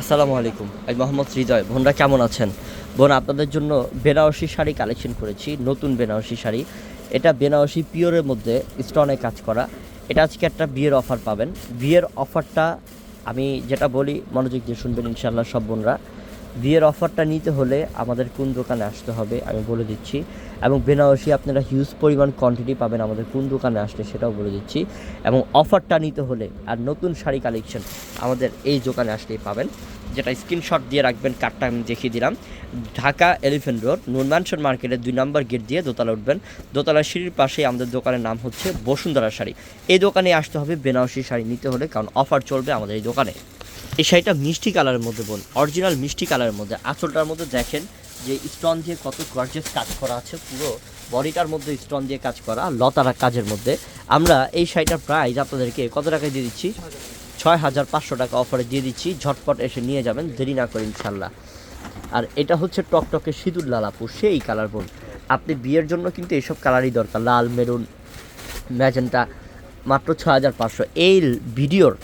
আসসালামু আলাইকুম। আমি মোহাম্মদ হৃদয়। বোনরা কেমন আছেন? বোন, আপনাদের জন্য বেনারসি শাড়ি কালেকশন করেছি, নতুন বেনারসি শাড়ি। এটা বেনারসি পিওরের মধ্যে স্টোনে কাজ করা। এটা আজকে একটা বিয়ের অফার পাবেন। বিয়ের অফারটা আমি যেটা বলি, মনোযোগ দিয়ে শুনবেন ইনশাল্লাহ সব বোনরা। বিয়ের অফারটা নিতে হলে আমাদের কোন দোকানে আসতে হবে আমি বলে দিচ্ছি। এবং বেনারসি আপনারা হিউজ পরিমাণ কোয়ান্টিটি পাবেন আমাদের কোন দোকানে আসলে সেটাও বলে দিচ্ছি। এবং অফারটা নিতে হলে আর নতুন শাড়ি কালেকশন আমাদের এই দোকানে আসলেই পাবেন। যেটা স্ক্রিনশট দিয়ে রাখবেন কার্ডটা আমি দেখিয়ে দিলাম। ঢাকা এলিফেন্ট রোড নুরম্যানশন মার্কেটের দুই নম্বর গেট দিয়ে দোতলা উঠবেন। দোতলা সিঁড়ির পাশেই আমাদের দোকানের নাম হচ্ছে বসুন্ধরা শাড়ি। এই দোকানে আসতে হবে বেনারসি শাড়ি নিতে হলে, কারণ অফার চলবে আমাদের এই দোকানে। এই শাড়িটা মিষ্টি কালারের মধ্যে বোন অরিজিনাল মিষ্টি কালারের মধ্যে। আঁচলটার মধ্যে দেখেন যে স্টোন দিয়ে কত গর্জেস কাজ করা আছে, পুরো বডিটার মধ্যে স্টোন দিয়ে কাজ করা, লতারা কাজের মধ্যে। আমরা এই শাড়িটার প্রাইস আপনাদেরকে কত টাকায় দিয়ে দিচ্ছি? ছয় হাজার পাঁচশো টাকা অফারে দিয়ে দিচ্ছি, ঝটপট এসে নিয়ে যাবেন, দেরি না করে ইনশাল্লাহ আর এটা হচ্ছে টকটকে সিঁদুর লালাপু সেই কালার বোন আপনি বিয়ের জন্য কিন্তু এইসব কালারই দরকার, লাল, মেরুন, ম্যাজেন্টা, মাত্র ছ হাজার পাঁচশো। এই ভিডিওর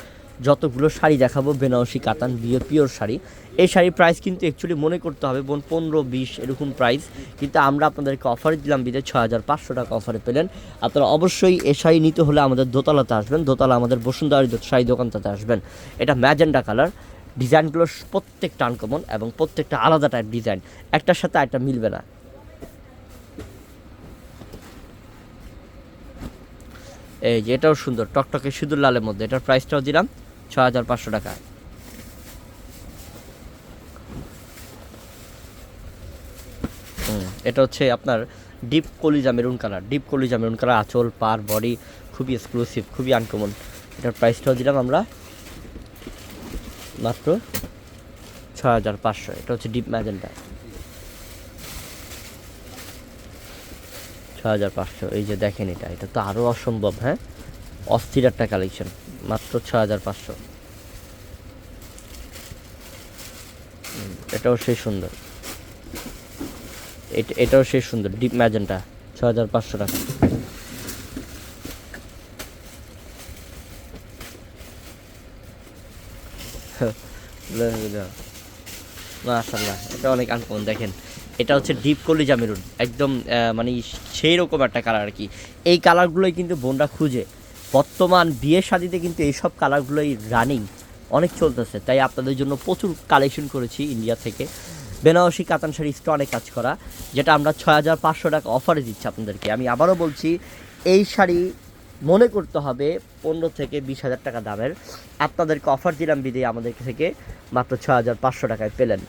যতগুলো শাড়ি দেখাবো, বেনারসি, কাতান, বিয়ে, পিওর শাড়ি। এই শাড়ির প্রাইস কিন্তু অ্যাকচুয়ালি মনে করতে হবে, বোন, পনেরো, বিশ, এরকম প্রাইস কিন্তু আমরা আপনাদেরকে অফারে দিলাম বিদে ছ হাজার পাঁচশো টাকা অফারে পেলেন। আপনারা অবশ্যই এই শাড়ি নিতে হলে আমাদের দোতলাতে আসবেন। দোতলা আমাদের বসুন্ধরা শাড়ি দোকানটাতে আসবেন। এটা ম্যাজেন্ডা কালার ডিজাইনগুলো প্রত্যেকটা আনকমন এবং প্রত্যেকটা আলাদা টাইপ ডিজাইন একটার সাথে একটা মিলবে না। এই যে এটাও সুন্দর, টকটকে সিঁদুর লালের মধ্যে। এটার প্রাইসটাও দিলাম। ছ হাজার পাঁচশো টাকা। এটা হচ্ছে আপনার ডিপ কলিজা মেরুন কালার। ডিপ কলিজা মেরুন কালার, আঁচল, পার, বডি, খুবই এক্সক্লুসিভ খুবই আনকমন এটার প্রাইসটাও দিলাম আমরা মাত্র ছ হাজার পাঁচশো। এটা হচ্ছে ডিপ ম্যাজেন্টা। ছ হাজার পাঁচশো, এই যে দেখেন এটা এটা তো আরও অসম্ভব হ্যাঁ? অস্থির একটা কালেকশন, মাত্র ছ হাজার পাঁচশো। এটাও সেই সুন্দর। এটা, এটাও সেই সুন্দর, ডিপ ম্যাজেন্টা ছ হাজার পাঁচশো টাকা। এটা অনেক আনকমন দেখেন। এটা হচ্ছে ডিপ কলিজা মেরুন, একদম মানে সেই রকম একটা কালার আর কি। এই কালারগুলোই কিন্তু বোনরা খুঁজে। বর্তমান বিয়ে শাদিতে কিন্তু এইসব কালারগুলোই রানিং অনেক চলতেছে। তাই আপনাদের জন্য প্রচুর কালেকশন করেছি ইন্ডিয়া থেকে। বেনারসি কাতান শাড়ি স্টনে কাজ করা, যেটা আমরা ছয় হাজার পাঁচশো টাকা অফারে দিচ্ছি আপনাদেরকে। আমি আবারও বলছি, এই শাড়ি মনে করতে হবে পনেরো থেকে বিশ হাজার টাকা দামের। আপনাদেরকে অফার দিলাম বিদে আমাদের থেকে, মাত্র ছ হাজার পাঁচশো টাকায় পেলেন।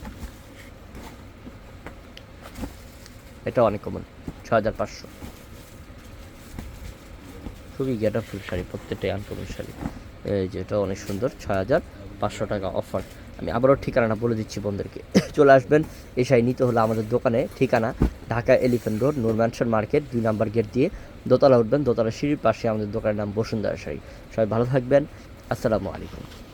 এটা অনেক কমন ছ হাজার পাঁচশো। খুবই গেটাফুল শাড়ি, প্রত্যেকটাই আনকমন শাড়ি। এই যে এটা অনেক সুন্দর, ছয় হাজার পাঁচশো টাকা অফার আমি আবারও ঠিকানাটা বলে দিচ্ছি বন্ধুদেরকে। চলে আসবেন, এই শাড়ি নিতে হলে আমাদের দোকানে, ঠিকানা Dhaka elephant road Noor mansion market দুই নাম্বার গেট দিয়ে দোতলা উঠবেন দোতলা সিঁড়ির পাশে আমাদের দোকানের নাম বসুন্ধরা শাড়ি। সবাই ভালো থাকবেন, আসসালামু আলাইকুম।